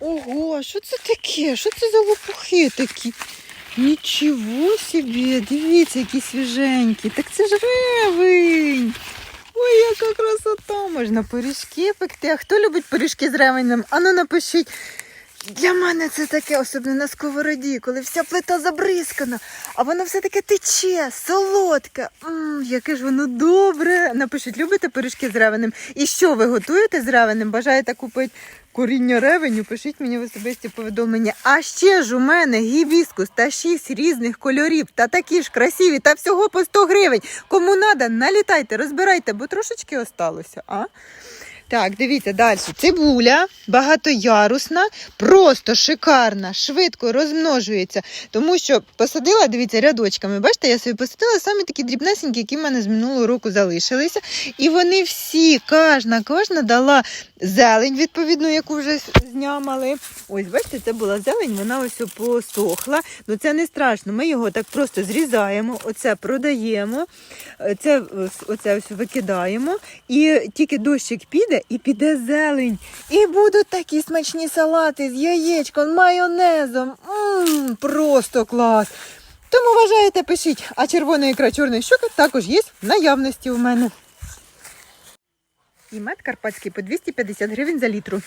Ого, що це таке? Що це за лопухи такі? Нічого собі, дивіться, які свіженькі. Так це ж ревень. Ой, яка красота! Можна пиріжки пекти. А хто любить пиріжки з ревенем? Ану напишіть. Для мене це таке, особливо на сковороді, коли вся плита забризкана, а воно все таке тече, солодке. Мм, яке ж воно добре. Напишіть, любите пиріжки з ревенем? І що ви готуєте з ревенем? Бажаєте купити коріння ревеню? Пишіть мені в особисті повідомлення. А ще ж у мене гібіскус та шість різних кольорів, та такі ж красиві, та всього по 100 гривень. Кому надо, налітайте, розбирайте, бо трошечки осталося. А? Так, дивіться далі. Цибуля багатоярусна, просто шикарна, швидко розмножується. Тому що посадила, дивіться, рядочками. Бачите, я собі посадила самі такі дрібнесенькі, які в мене з минулого року залишилися. І вони всі, кожна, кожна дала зелень, відповідно, яку вже знямали. Ось, бачите, це була зелень, вона ось посохла. Ну це не страшно. Ми його так просто зрізаємо, оце продаємо, е, це оце ось викидаємо. І тільки дощик піде, і піде зелень. І будуть такі смачні салати з яєчком, майонезом. Мм, просто клас. Тому вважаєте, пишіть. А червона ікра чорної щуки також є в наявності у мене. І мед карпатський по 250 гривень за літру.